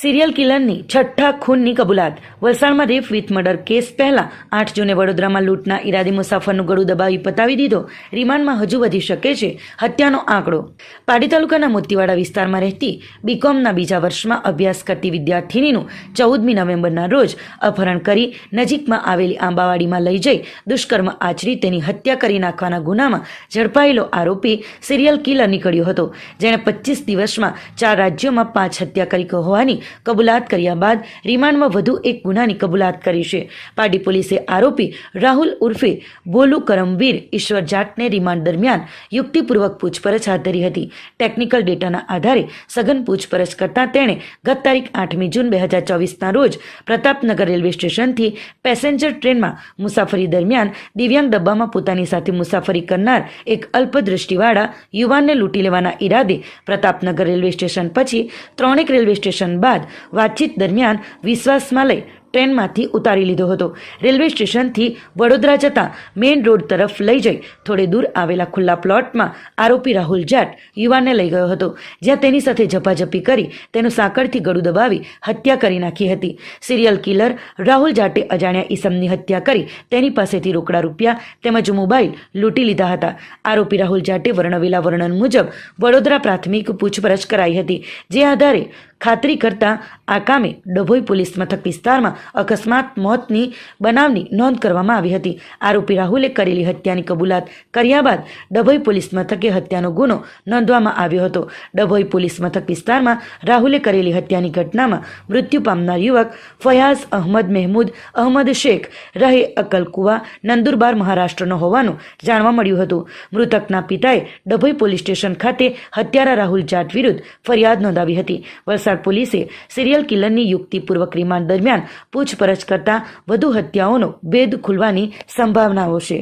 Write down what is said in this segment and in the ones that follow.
Serial કિલરની છઠ્ઠા ખૂનની કબૂલાત. વલસાડમાં rape with murder case પહેલા આઠ જૂને વડોદરામાં લૂંટના ઈરાદી મુસાફરનું ગળું દબાવી પતાવી દીધો. રિમાન્ડમાં હજુ વધી શકે છે હત્યાનો આંકડો. પાડી તાલુકાના મોતીવાડા વિસ્તારમાં રહેતી બીકોમના બીજા વર્ષમાં અભ્યાસ કરતી વિદ્યાર્થિનીનું ચૌદમી નવેમ્બરના રોજ અપહરણ કરી નજીકમાં આવેલી આંબાવાડીમાં લઈ જઈ દુષ્કર્મ આચરી તેની હત્યા કરી નાખવાના ગુનામાં ઝડપાયેલો આરોપી સિરિયલ કિલર નીકળ્યો હતો. જેણે પચીસ દિવસમાં ચાર રાજ્યોમાં પાંચ હત્યા કરી હોવાની કબૂલાત કર્યા બાદ રિમાન્ડમાં વધુ એક ગુનાની કબૂલાત કરી છે. પાડી પોલીસે આરોપી રાહુલ ઉર્ફે બોલુ કરમવીર ઈશ્વર જાટને રિમાન્ડ દરમિયાન યુક્તિપૂર્વક પૂછપરછ હાથ ધરી હતી. ટેકનિકલ ડેટાના આધારે સઘન પૂછપરછ કરતાં તેણે ગત તારીખ આઠમી જૂન બે હજાર ચોવીસના રોજ પ્રતાપનગર રેલવે સ્ટેશનથી પેસેન્જર ટ્રેનમાં મુસાફરી દરમિયાન દિવ્યાંગ ડબ્બામાં પોતાની સાથે મુસાફરી કરનાર એક અલ્પદૃષ્ટિવાળા યુવાનને લૂંટી લેવાના ઈરાદે પ્રતાપનગર રેલવે સ્ટેશન પછી ત્રણેક રેલવે સ્ટેશન બાદ વાતચીત દરમિયાન વિશ્વાસમાં લઈ ટ્રેનમાંથી ઉતારી લીધો હતો. રેલવે સ્ટેશનથી વડોદરા જતા મેઇન રોડ તરફ લઈ જઈ થોડે દૂર આવેલા ખુલ્લા પ્લોટમાં આરોપી રાહુલ જાટ યુવાનને લઈ ગયો હતો. જ્યાં તેની સાથે ઝપાઝપી કરી તેનું સાંકળથી ગળું દબાવી હત્યા કરી નાખી હતી. સિરિયલ કિલર રાહુલ જાટે અજાણ્યા ઈસમની હત્યા કરી તેની પાસેથી રોકડા રૂપિયા તેમજ મોબાઈલ લૂંટી લીધા હતા. આરોપી રાહુલ જાટે વર્ણવેલા વર્ણન મુજબ વડોદરા પ્રાથમિક પૂછપરછ કરાઈ હતી. જે આધારે ખાતરી કરતા આ કામે ડભોઈ પોલીસ મથક વિસ્તારમાં અકસ્માત મોતની બનાવની નોંધ કરવામાં આવી હતી. આરોપી રાહુલે કરેલી હત્યાની કબૂલાત કર્યા બાદ ડભોઈ પોલીસ મથકે હત્યાનો ગુનો નોંધવામાં આવ્યો હતો. ડભોઈ પોલીસ મથક વિસ્તારમાં રાહુલે કરેલી હત્યાની ઘટનામાં મૃત્યુ પામનાર યુવક ફયાઝ અહમદ મહેમૂદ અહમદ શેખ, રહે અકલકુવા નંદુરબાર મહારાષ્ટ્રનો હોવાનું જાણવા મળ્યું હતું. મૃતકના પિતાએ ડભોઈ પોલીસ સ્ટેશન ખાતે હત્યારા રાહુલ જાટ વિરુદ્ધ ફરિયાદ નોંધાવી હતી. વલસાડ પોલીસે સિરિયલ કિલરની યુક્તિપૂર્વક રિમાન્ડ દરમિયાન પૂછપરછ કરતા વધુ હત્યાઓનો ભેદ ખુલવાની સંભાવનાઓ છે.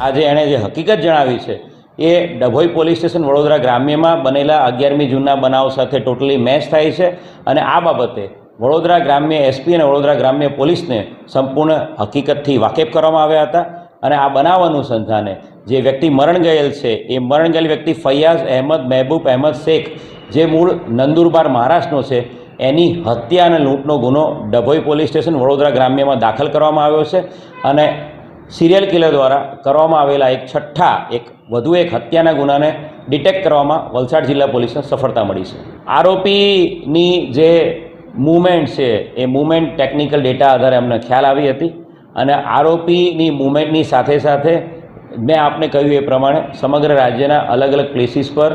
આજે એણે જે હકીકત જણાવી છે, એ ડભોઈ પોલીસ સ્ટેશન વડોદરા ગ્રામ્યમાં બનેલા અગિયારમી જૂનના બનાવ સાથે ટોટલી મેચ થાય છે અને આ બાબતે વડોદરા ગ્રામ્ય એસપી અને વડોદરા ગ્રામ્ય પોલીસને સંપૂર્ણ હકીકતથી વાકેફ કરવામાં આવ્યા હતા અને આ બનાવ અનુસંધાને જે વ્યક્તિ મરણ ગયેલ છે, એ મરણ ગયેલ વ્યક્તિ ફૈયાઝ અહેમદ, મહેબૂબ અહેમદ શેખ, જે મૂળ નંદુરબાર મહારાષ્ટ્રનો છે એની હત્યા અને લૂંટનો ગુનો ડભોઈ પોલીસ સ્ટેશન વડોદરા ગ્રામ્યમાં દાખલ કરવામાં આવ્યો છે અને સિરિયલ કિલર દ્વારા કરવામાં આવેલા એક છઠ્ઠા, એક વધુ એક હત્યાના ગુનાને ડિટેક્ટ કરવામાં વલસાડ જિલ્લા પોલીસને સફળતા મળી છે. આરોપીની જે મૂવમેન્ટ છે, એ મૂવમેન્ટ ટેકનિકલ ડેટા આધારે અમને ખ્યાલ આવી હતી અને આરોપીની મૂવમેન્ટની સાથે સાથે મેં આપને કહ્યું એ પ્રમાણે સમગ્ર રાજ્યના અલગ અલગ પ્લેસીસ પર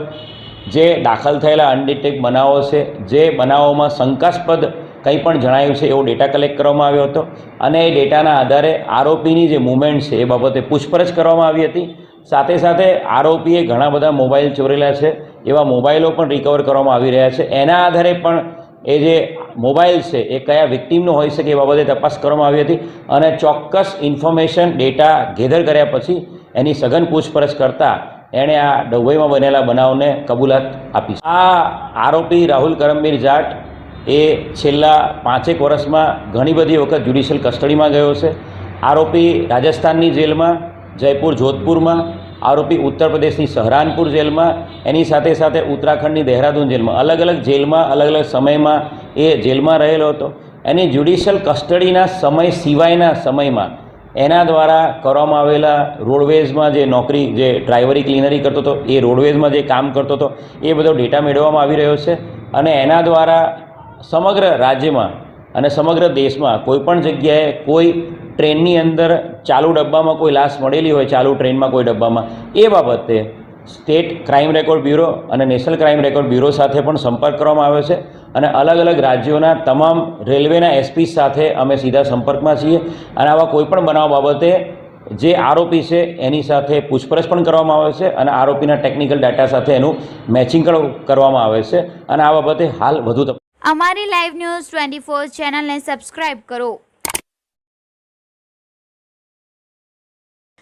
જે દાખલ થયેલા અનડિટેક બનાવો છે, જે બનાવોમાં શંકાસ્પદ કંઈ પણ જણાયું છે એવો ડેટા કલેક્ટ કરવામાં આવ્યો હતો. અને એ ડેટાના આધારે આરોપીની જે મુવમેન્ટ છે એ બાબતે પૂછપરછ કરવામાં આવી હતી. સાથે સાથે આરોપીએ ઘણા બધા મોબાઈલ ચોરેલા છે, એવા મોબાઈલો પણ રિકવર કરવામાં આવી રહ્યા છે. એના આધારે પણ એ જે મોબાઈલ છે એ કયા વિક્ટીમનો હોઈ શકે એ બાબતે તપાસ કરવામાં આવી હતી અને ચોક્કસ ઇન્ફોર્મેશન ડેટા ગેધર કર્યા પછી એની સઘન પૂછપરછ કરતાં એણે આ ડભોઈમાં બનેલા બનાવને કબૂલાત આપી. આ આરોપી રાહુલ કરમબીર જાટ એ છેલ્લા પાંચેક વર્ષમાં ઘણી બધી વખત જ્યુડિશિયલ કસ્ટડીમાં ગયો છે. આરોપી રાજસ્થાનની જેલમાં, જયપુર, જોધપુરમાં, આરોપી ઉત્તર પ્રદેશની સહરાનપુર જેલમાં, એની સાથે સાથે ઉત્તરાખંડની દહેરાદૂન જેલમાં. અલગ અલગ જેલમાં, અલગ અલગ સમયમાં એ જેલમાં રહેલો હતો. એની જ્યુડિશિયલ કસ્ટડીના સમય સિવાયના સમયમાં એના દ્વારા કરવામાં આવેલા રોડવેઝમાં જે નોકરી, જે ડ્રાઈવરી ક્લીનરી કરતો હતો, એ રોડવેઝમાં જે કામ કરતો હતો, એ બધો ડેટા મેળવવામાં આવી રહ્યો છે. અને એના દ્વારા સમગ્ર રાજ્યમાં અને સમગ્ર દેશમાં કોઈપણ જગ્યાએ કોઈ ટ્રેનની અંદર ચાલુ ડબ્બામાં કોઈ લાશ મળેલી હોય, ચાલુ ટ્રેનમાં કોઈ ડબ્બામાં, એ બાબતે state crime record bureau and national crime record bureau સાથે પણ સંપર્ક કરવામાં આવ્યો છે અને અલગ અલગ રાજ્યોના તમામ રેલવેના એસપી સાથે અમે સીધા સંપર્કમાં છીએ અને આવા કોઈપણ બનાવ બાબતે જે આરોપી છે એની સાથે પૂછપરછ પણ કરવામાં આવે છે અને આરોપીના ટેકનિકલ ડેટા સાથે એનું મેચિંગ કરવામાં આવે છે અને આ બાબતે હાલ વધુ અમારી લાઈવ ન્યૂઝ ટ્વેન્ટી ફોર ચેનલને સબસ્ક્રાઇબ કરો.